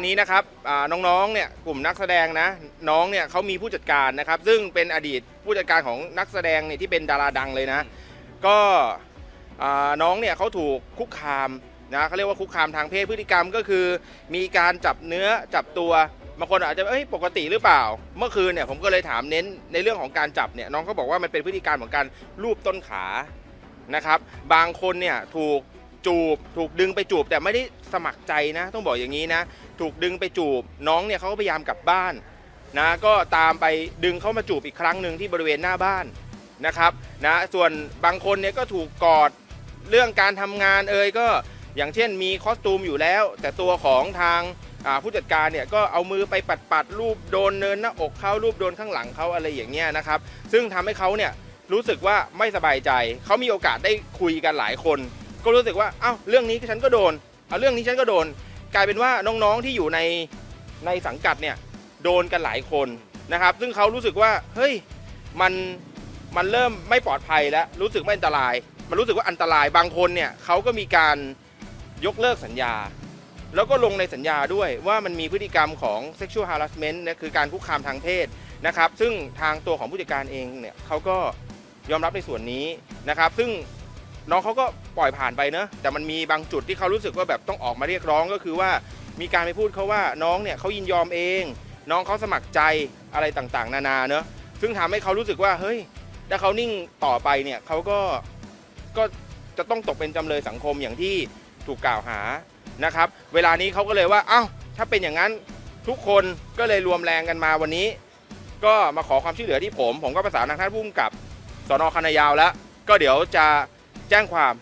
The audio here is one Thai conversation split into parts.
วันนี้นะครับน้องๆเนี่ยกลุ่มนักแสดงนะน้องเนี่ยเขามีผู้จัดการนะครับ ซึ่งเป็นอดีตผู้จัดการของนักแสดงเนี่ยที่เป็นดาราดังเลยนะ ก็น้องเนี่ยเขาถูกคุกคามนะเขาเรียกว่าคุกคามทางเพศพฤติกรรมก็คือ มีการจับเนื้อจับตัวบางคนอาจจะเอ้ยปกติหรือเปล่า เมื่อคืนเนี่ยผมก็เลยถามเน้นในเรื่องของการจับเนี่ยน้องเขาบอกว่ามันเป็นพฤติการของการลูบต้นขานะครับ บางคนเนี่ยถูก จูบ ถูกดึงไปจูบ แต่ไม่ได้สมัครใจนะ ต้องบอกอย่างนี้นะ ถูกดึงไปจูบ น้องเนี่ยเขาก็พยายามกลับบ้านนะก็ตามไปดึงเขามาจูบอีกครั้งหนึ่งที่บริเวณหน้าบ้านนะครับนะส่วนบางคนเนี่ยก็ถูกกอดเรื่องการทำงานเอ่ยก็อย่างเช่นมีคอสตูมอยู่แล้ว แต่ตัวของทางผู้จัดการเนี่ยก็เอามือไปปัดปัดรูปโดนเนินหน้าอกเขารูปโดนข้างหลังเขาอะไรอย่างเงี้ยนะครับซึ่งทำให้เขาเนี่ยรู้สึกว่าไม่สบายใจ เขามีโอกาสได้คุยกันหลายคน ก็รู้สึกว่าเอ้าเรื่องนี้ฉันก็โดนเอาเรื่องนี้ฉันก็โดน กลายเป็นว่าน้องๆที่อยู่ในในสังกัดเนี่ยโดนกันหลายคนนะครับ ซึ่งเขารู้สึกว่าเฮ้ยมันมันเริ่มไม่ปลอดภัยแล้วรู้สึกไม่อันตราย มันรู้สึกว่าอันตรายบางคนเนี่ยเขาก็มีการยกเลิกสัญญา แล้วก็ลงในสัญญาด้วยว่ามันมีพฤติกรรมของ sexual harassment นะคือการคุกคามทางเพศนะครับ ซึ่งทางตัวของผู้จัดการเองเนี่ยเขาก็ยอมรับในส่วนนี้นะครับ ซึ่ง น้องเขาก็ปล่อยผ่านไปเนอะแต่มันมีบางจุดที่เขารู้สึกว่าแบบต้องออกมาเรียกร้องก็คือว่ามีการไปพูดเขาว่าน้องเนี่ยเขายินยอมเอง น้องเขาสมัครใจอะไรต่างๆ นานาเนอะซึ่งทำให้เขารู้สึกว่าเฮ้ยถ้าเขานิ่งต่อไปเนี่ยเขาก็ก็จะต้องตกเป็นจำเลยสังคมอย่างที่ถูกกล่าวหานะครับ เวลานี้เขาก็เลยว่าเอ้าถ้าเป็นอย่างนั้นทุกคนก็เลยรวมแรงกันมาวันนี้ ก็มาขอความช่วยเหลือที่ผม ผมก็ประสานทางท่านผู้กำกับสอนอคณะยาวแล้ว ก็เดี๋ยวจะ แจ้งความ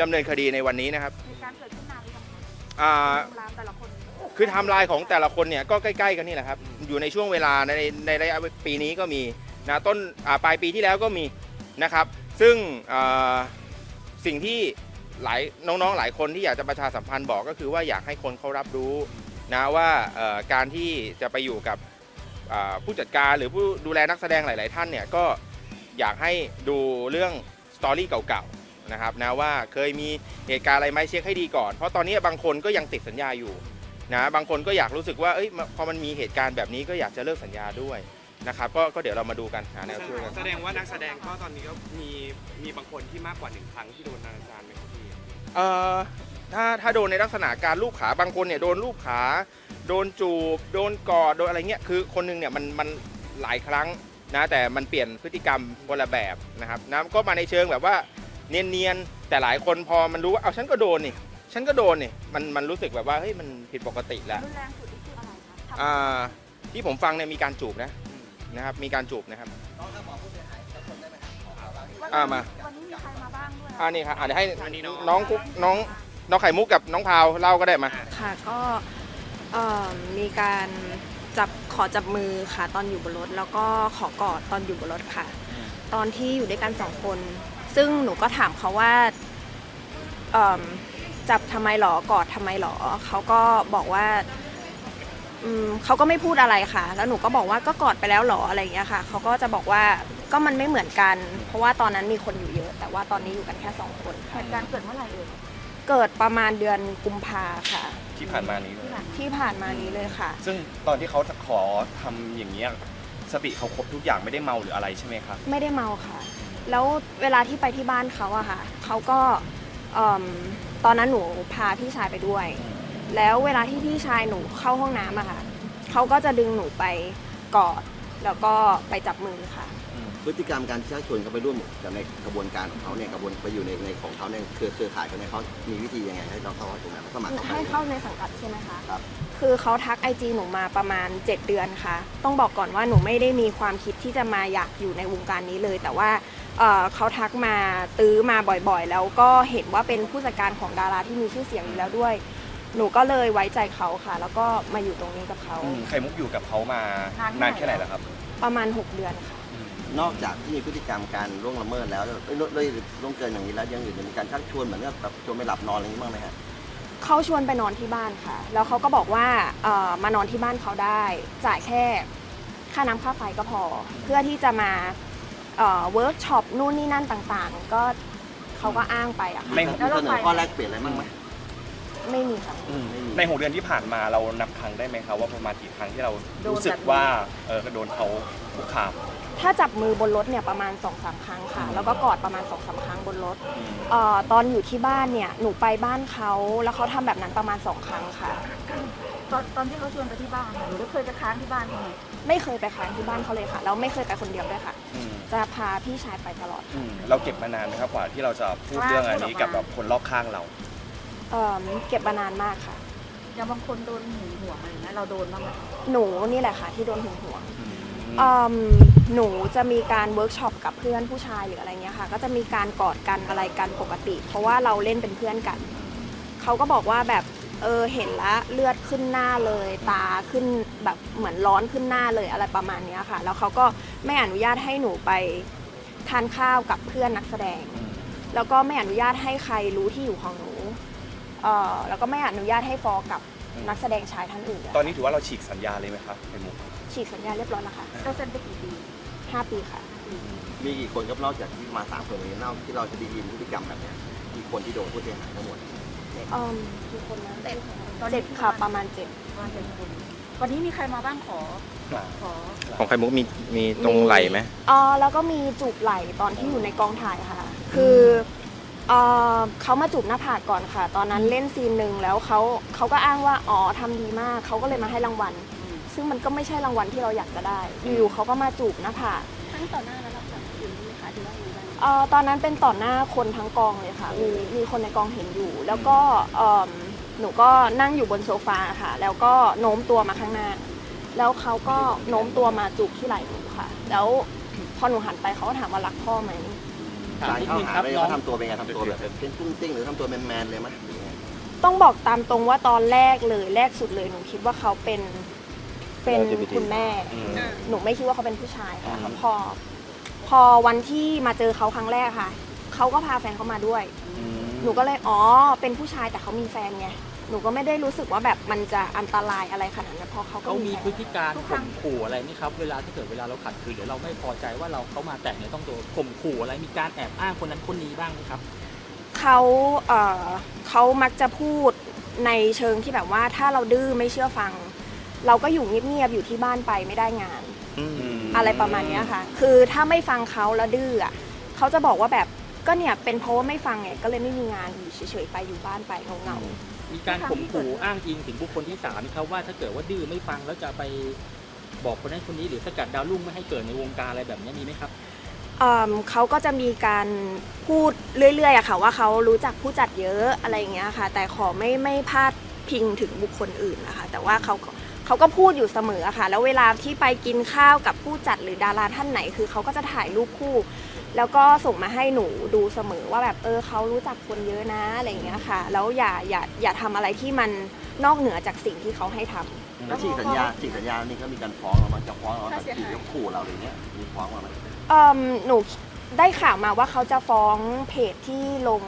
ดำเนินคดีในวันนี้นะครับเหตุการณ์เกิดขึ้นนานหรือยังคะอ่าเวลาแต่ละคนคือไทม์ไลน์ของแต่ละคนเนี่ยก็ใกล้ๆกันนี่แหละครับ อยู่ในช่วงเวลาในในระยะปีนี้ก็มีนะต้นอ่าปลายปีที่แล้วก็มีนะครับ ซึ่งอ่าสิ่งที่หลายน้องๆหลายคนที่อยากจะประชาสัมพันธ์บอกก็คือว่าอยากให้คนเขารับรู้นะว่าเอ่อการที่จะไปอยู่กับอ่าผู้จัดการหรือผู้ดูแลนักแสดงหลาย ๆ ท่านเนี่ยก็อยากให้ดูเรื่องสตอรี่เก่าๆ นะครับนะว่าเคยมีเหตุการณ์อะไรไหมเช็คให้ดีก่อน เพราะตอนนี้บางคนก็ยังติดสัญญาอยู่นะบางคนก็อยากรู้สึกว่าเอ้ยพอมันมีเหตุการณ์แบบนี้ก็อยากจะเลิกสัญญาด้วยนะครับก็ก็เดี๋ยวเรามาดูกันหาแนวช่วยกันแสดงว่านักแสดงก็ตอนนี้ก็มีมีบางคนที่มากกว่าหนึ่งครั้งที่โดนอนาจารไหมครับพี่เอ่อถ้าถ้าโดนในลักษณะการลูบขาบางคนเนี่ยโดนลูบขา โดนจูบ โดนกอดโดนอะไรเงี้ยคือคนหนึงเนี่ยมันมันหลายครั้งนะแต่มันเปลี่ยนพฤติกรรมคนละแบบนะครับนะก็มาในเชิงแบบว่า เนียนๆแต่หลายคนพอมันรู้ว่าเอาฉันก็โดนนี่ฉันก็โดนนี่มันมันรู้สึกแบบว่าเฮ้ยมันผิดปกติแล้วรุนแรงสุดนี่คืออะไรคะอ่าที่ผมฟังเนี่ยมีการจูบนะนะครับมีการจูบนะครับวันอ่านี้มาวันนี้มีใครมาบ้างด้วยอ่านี่ครับอ่าเดี๋ยวให้น้องกุ๊กน้องน้องไข่มุกกับน้องพาวเล่าก็ได้มาค่ะก็เอ่อมีการจับขอจับมือค่ะตอนอยู่บนรถ แล้วก็ขอกอดตอนอยู่บนรถค่ะ ตอนที่อยู่ด้วยกันสองคน ซึ่งหนูก็ถามเขาว่าเอิ่มจับทำไมหรอกอดทำไมหรอเขาก็บอกว่าอืมเขาก็ไม่พูดอะไรค่ะ แล้วหนูก็บอกว่าก็กอดไปแล้วหรออะไรอย่างเงี้ยค่ะ เขาก็จะบอกว่าก็มันไม่เหมือนกัน เพราะว่าตอนนั้นมีคนอยู่เยอะ แต่ว่าตอนนี้อยู่กันแค่สองคนเหตุการณ์เกิดเมื่อไหร่เอ่ยเกิดประมาณเดือนกุมภาค่ะ ที่ผ่านมานี้ที่ผ่านที่ผ่านมานี้เลยค่ะ ซึ่งตอนที่เขาขอทำอย่างนี้ยสติเขาครบทุกอย่างไม่ได้เมาหรืออะไรใช่ไหมครับไม่ได้เมาค่ะ แล้วเวลาที่ไปที่บ้านเขาอะค่ะเขาก็เอิ่มตอนนั้นหนูพาพี่ชายไปด้วย แล้วเวลาที่พี่ชายหนูเข้าห้องน้ำอะค่ะเขาก็จะดึงหนูไปกอดแล้วก็ไปจับมือค่ะ พฤติกรรมการชักชวนเขาไปร่วมกับในกระบวนการของเขาเนี่ยกระบวนไปอยู่ในในของเขาเนี่ยเครือเครือข่ายกันเนี่ยเขามีวิธียังไงให้เราเข้าตรงนั้นสมัครคือเข้าไป ให้เข้าในสังกัดใช่ไหมคะครับ คือเขาทักไอจีหนูมาประมาณ 7 เดือนค่ะ ต้องบอกก่อนว่าหนูไม่ได้มีความคิดที่จะมาอยากอยู่ในวงการนี้เลย แต่ว่า เอ่อเขาทักมาตื้อมาบ่อยๆ แล้วก็เห็นว่าเป็นผู้จัดการของดาราที่มีชื่อเสียงอยู่แล้วด้วย หนูก็เลยไว้ใจเขาค่ะ แล้วก็มาอยู่ตรงนี้กับเขา อืมไข่มุกอยู่กับเขามานานแค่ไหนแล้วครับ ประมาณ 6 เดือนค่ะ นอกจากที่มีพฤติกรรมการล่วงละเมิดแล้วเอ้ยเลยล่วงเกินอย่างนี้แล้วยังอื่นมีการชักชวนเหมือนกับแบบชวนไปหลับนอนอะไรอย่างนี้บ้างไหมฮะเขาชวนไปนอนที่บ้านค่ะ แล้วเขาก็บอกว่าเอ่อมานอนที่บ้านเขาได้ จ่ายแค่ค่าน้ำค่าไฟก็พอ เพื่อที่จะมา เวิร์กช็อปนู่นนี่นั่นต่างๆ ก็เขาก็อ้างไปอะค่ะไม่มีเสนอข้อแลกเปลี่ยนอะไรบ้างไหมไม่มีค่ะ ในหกเดือนที่ผ่านมาเรานับครั้งได้ไหมครับว่าประมาณกี่ครั้งที่เราโดนรู้สึกแบบนี้ว่าเออโดนเขาคุกคาม ถ้าจับมือบนรถเนี่ยประมาณ2อสาครั้งค่ะ แล้วก็กอดประมาณ2อสาครั้งบนรถเอ่อตอนอยู่ที่บ้านเนี่ยหนูไปบ้านเขาแล้วเขาทำแบบนั้นประมาณสองครั้งค่ะ ตอนตอนที่เขาชวนไปที่บ้านอะหนูได้เคยไปค้างที่บ้านเขาไหมไม่เคยไปค้างที่บ้านเขาเลยค่ะแล้วไม่เคยไปคนเดียวด้วยค่ะ อืม จะพาพี่ชายไปตลอด อืมเราเก็บมานานไหมครับกว่าที่เราจะพูดเรื่องอันนี้กับแบบคนรอบข้างเรา เอ่อเก็บมานานมากค่ะ อย่างบางคนโดนหึงหวงอะไรอย่างเงี้ยเราโดนบ้างไหมหนูนี่แหละค่ะ ที่โดนหึงหวงอืมเอิ่มหนูจะมีการเวิร์กช็อปกับเพื่อนผู้ชายหรืออะไรเงี้ยค่ะ ก็จะมีการกอดกันอะไรกันปกติ เพราะว่าเราเล่นเป็นเพื่อนกัน เขาก็บอกว่าแบบ เออเห็นละเลือดขึ้นหน้าเลย ตาขึ้นแบบเหมือนร้อนขึ้นหน้าเลยอะไรประมาณเนี้ยค่ะ แล้วเขาก็ไม่อนุญาตให้หนูไปทานข้าวกับเพื่อนนักแสดง แล้วก็ไม่อนุญาตให้ใครรู้ที่อยู่ของหนูเอ่อแล้วก็ไม่อนุญาตให้ฟอกับนักแสดงชายท่านอื่นเลยตอนนี้ถือว่าเราฉีกสัญญาเลยไหมครับเป็นมุกฉีกสัญญาเรียบร้อยแล้วค่ะเราเซ็นไปกี่ปีห้าปีค่ะ มีกี่คนครับนอกจากที่มาสามคนนี้นอกที่เราจะไดียินพฤติกรรมแบบเนี้ยมีคนที่โดนผู้เสียหายทั้งหมด เอ่มกี่คนนะเจ็ดเจ็ดค่ะประมาณเจ็ดประมาณเจ็ดคนวันนี้มีใครมาบ้างขอขอของไข่มุกมีมีตรงไหลไหมอ๋อแล้วก็มีจูบไหล่ตอนที่อยู่ในกองถ่ายค่ะ คือเอ่อเขามาจูบหน้าผากก่อนค่ะ ตอนนั้นเล่นซีนหนึ่งแล้วเขาเขาก็อ้างว่าอ๋อทำดีมากเขาก็เลยมาให้รางวัล ซึ่งมันก็ไม่ใช่รางวัลที่เราอยากจะได้อยู่ๆเขาก็มาจูบหน้าผากทั้งต่อหน้าและรับหลังอื่นไหมคะที่ว่าอย่างไรเอ่อตอนนั้นเป็นต่อหน้าคนทั้งกองเลยค่ะ มีมีคนในกองเห็นอยู่ แล้วก็เอิ่มหนูก็นั่งอยู่บนโซฟาค่ะ แล้วก็โน้มตัวมาข้างหน้า แล้วเขาก็โน้มตัวมาจูบที่ไหล่หนูค่ะ แล้วพอหนูหันไปเขาก็ถามว่ารักพ่อไหมการเข้าหาเลยว่าทำตัวเป็นไงทำตัวแบบเป็นตุ้งติ้งหรือทำตัวแมนๆเลยไหมหรือไงต้องบอกตามตรงว่าตอนแรกเลยแรกสุดเลยหนูคิดว่าเขาเป็นเป็น LGBT คุณแม่อืมหนูไม่คิดว่าเขาเป็นผู้ชายค่ะพอ พอวันที่มาเจอเขาครั้งแรกค่ะ เขาก็พาแฟนเขามาด้วย หนูก็เลยอ๋อ เป็นผู้ชายแต่เขามีแฟนไง หนูก็ไม่ได้รู้สึกว่าแบบมันจะอันตรายอะไรขนาดนั้นเพราะเขาก็เขามีมีแฟพฤนติการข่มขู่อะไรไหมครับ เวลาถ้าเกิดเวลาเราขัดขืนหรือเราไม่พอใจว่าเราเขามาแตะเนี่ยต้องโดนข่มขู่อะไรมีการแอบอ้างคนนั้นคนนี้บ้างไหมครับ เขาเอ่อเขามักจะพูดในเชิงที่แบบว่าถ้าเราดื้อไม่เชื่อฟัง เราก็อยู่เงียบๆอยู่ที่บ้านไปไม่ได้งาน อะไรประมาณเนี้ยค่ะ คือถ้าไม่ฟังเขาแล้วดื้ออะเขาจะบอกว่าแบบก็เนี่ยเป็นเพราะว่าไม่ฟังไงก็เลยไม่มีงานอยู่เฉยๆไปอยู่บ้านไปเงามีการข่มขู่อ้างอิงถึงบุคคลที่สามครับว่าถ้าเกิดว่าดื้อไม่ฟังแล้วจะไปบอกคนนั้นคนนี้หรือสกัดดาวรุ่งไม่ให้เกิดในวงการอะไรแบบนี้มีไหมครับๆเอิ่มเขาก็จะมีการพูดเรื่อยๆอะค่ะว่าเขารู้จักผู้จัดเยอะอะไรอย่างเงี้ยค่ะ แต่ขอไม่ไม่พาดพิงถึงบุคคลอื่นนะคะแต่ว่าเขาก็ เขาก็พูดอยู่เสมออะค่ะ แล้วเวลาที่ไปกินข้าวกับผู้จัดหรือดาราท่านไหน คือเขาก็จะถ่ายรูปคู่ แล้วก็ส่งมาให้หนูดูเสมอว่าแบบเออเขารู้จักคนเยอะนะอะไรอย่างเงี้ยค่ะ แล้วอย่าอย่าอย่าทำอะไรที่มันนอกเหนือจากสิ่งที่เขาให้ทำ แล้วฉีกสัญญาฉีกสัญญานี่ก็มีการฟ้องเรามาจะฟ้องเราแบบฉีกยกขู่เราเลยเนี้ยมีฟ้องมาไหม เอ่มหนูได้ข่าวมาว่าเขาจะฟ้องเพจที่ลง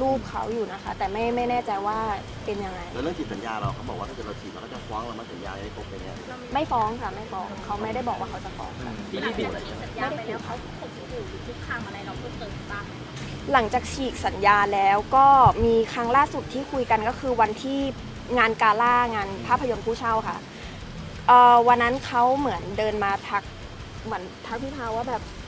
รูปเขาอยู่นะคะ แต่ไม่ไม่แน่ใจว่าเป็นยังไง แล้วเรื่องฉีกสัญญาเราเขาบอกว่าถ้าเกิดเราฉีกเราก็จะฟ้องเรามาสัญญาให้ครบไปเนี้ยไม่ฟ้องค่ะไม่ฟ้องเขาไม่ได้บอกว่าเขาจะฟ้องค่ะที่นี่บินสัญญาไปแล้วเขาข่มขู่หรือคุกคามอะไรเราเพิ่มเติมบ้างไหมหลังจากฉีกสัญญาแล้วก็มีครั้งล่าสุดที่คุยกันก็คือวันที่งานกาล่างานภาพยนตร์ผู้เช่าค่ะเอ่อวันนั้นเขาเหมือนเดินมาทักเหมือนทักพี่พาว่าแบบเอ่อ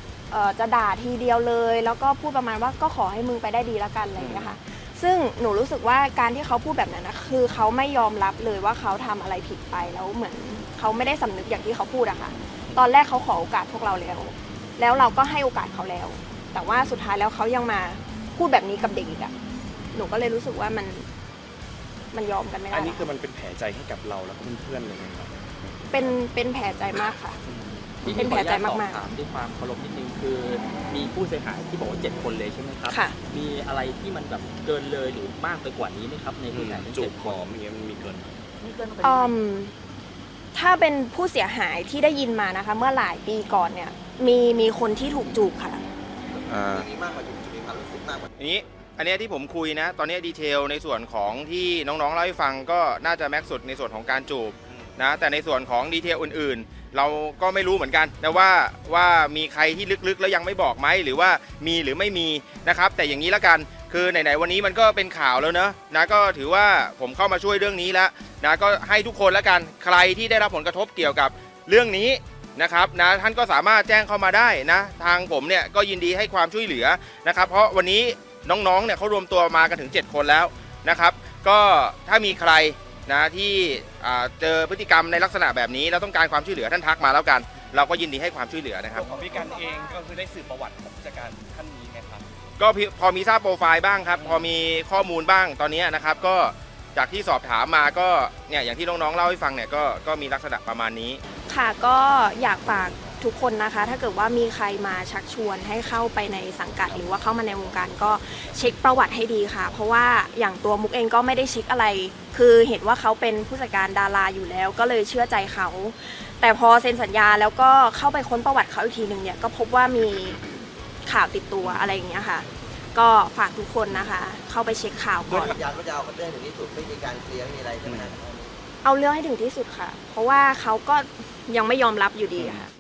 จะด่าทีเดียวเลย แล้วก็พูดประมาณว่าก็ขอให้มึงไปได้ดีแล้วกันอะไรอย่างเงี้ยค่ะซึ่งหนูรู้สึกว่าการที่เขาพูดแบบนั้นนะคือเขาไม่ยอมรับเลยว่าเขาทำอะไรผิดไปแล้วเหมือนเขาไม่ได้สำนึกอย่างที่เขาพูดอะค่ะ ตอนแรกเขาขอโอกาสพวกเราแล้ว แล้วเราก็ให้โอกาสเขาแล้ว แต่ว่าสุดท้ายแล้วเขายังมาพูดแบบนี้กับเด็กอีกอะหนูก็เลยรู้สึกว่ามันมันยอมกันไม่ได้ อันนี้ละคือมันเป็นแผลใจให้กับเราและเพื่อนๆเลยไหมครับเป็นเป็นแผลใจมากค่ะที่ เป็นแผลใจมากๆขออนุญตสอบถามด้วยความเคารพนิดนึงคือ มีผู้เสียหายที่บอกว่าเจ็ดคนเลยใช่ไหมครับค่ะ มีอะไรที่มันแบบเกินเลยหรือมากไปกว่านี้ไหมครับในผู้เสียหายทั้งจูเจ็บดหคอนมอย่างเงี้ยมันมีเกิน มีเกินกว่าอืนี้มถ้าเป็นผู้เสียหายที่ได้ยินมานะคะ เมื่อหลายปีก่อนเนี่ย มีมีคนที่ถูกจูบค่ะ อ่า มีมากกว่าจุดมีความรู้สึกมากกว่า อันนี้อันเนี้ยที่ผมคุยนะ ตอนเนี้ยดีเทลในส่วนของที่น้องๆเล่าให้ฟังก็น่าจะแม็กซ์สุดในส่วนของการจูบนะแต่ในส่วนของดีเทลอื่นๆ เราก็ไม่รู้เหมือนกันนะว่าว่ามีใครที่ลึกๆ แล้วยังไม่บอกไหมหรือว่ามีหรือไม่มีนะครับ แต่อย่างนี้ละกันคือไหนๆวันนี้มันก็เป็นข่าวแล้วเนอะนะก็ถือว่าผมเข้ามาช่วยเรื่องนี้แล้วนะก็ให้ทุกคนล้วกันใครที่ได้รับผลกระทบเกี่ยวกับเรื่องนี้นะครับนะท่านก็สามารถแจ้งเข้ามาได้นะ ทางผมเนี่ยก็ยินดีให้ความช่วยเหลือนะครับ เพราะวันนี้น้องๆเนี่ยเขารวมตัวมากันถึง 7 คนแล้วนะครับ ก็ถ้ามีใคร นะที่อ่าเจอพฤติกรรมในลักษณะแบบนี้แล้วต้องการความช่วยเหลือท่านทักมาแล้วกัน เราก็ยินดีให้ความช่วยเหลือนะครับของพี่กันเองก็คือได้สืบประวัติของผู้จัดการท่านนี้ไหมครับก็พอพอมีทราบโปรไฟล์บ้างครับ พอมีข้อมูลบ้างตอนนี้นะครับก็จากที่สอบถามมาก็เนี่ยอย่างที่น้องๆเล่าให้ฟังเนี่ยก็ก็มีลักษณะประมาณนี้ ค่ะก็อยากฝาก ทุกคนนะคะ ถ้าเกิดว่ามีใครมาชักชวนให้เข้าไปในสังกัด หรือว่าเข้ามาในวงการก็เช็คประวัติให้ดีค่ะ เพราะว่าอย่างตัวมุกเองก็ไม่ได้เช็คอะไร คือเห็นว่าเขาเป็นผู้จัดการดาราอยู่แล้ว ก็เลยเชื่อใจเขา แต่พอเซ็นสัญญาแล้วก็เข้าไปค้นประวัติเขาอีกทีหนึ่งเนี่ยก็พบว่ามีข่าวติดตัวอะไรอย่างเงี้ยค่ะ ก็ฝากทุกคนนะคะ เข้าไปเช็คข่าวก่อนยืนยันว่าจะเอาเรื่องถึงที่สุดไม่มีการเคลียร์ไม่มีอะไรใช่ไหมครับเอาเรื่องให้ถึงที่สุดค่ะ เพราะว่าเขาก็ยังไม่ยอมรับอยู่ดีอะค่ะ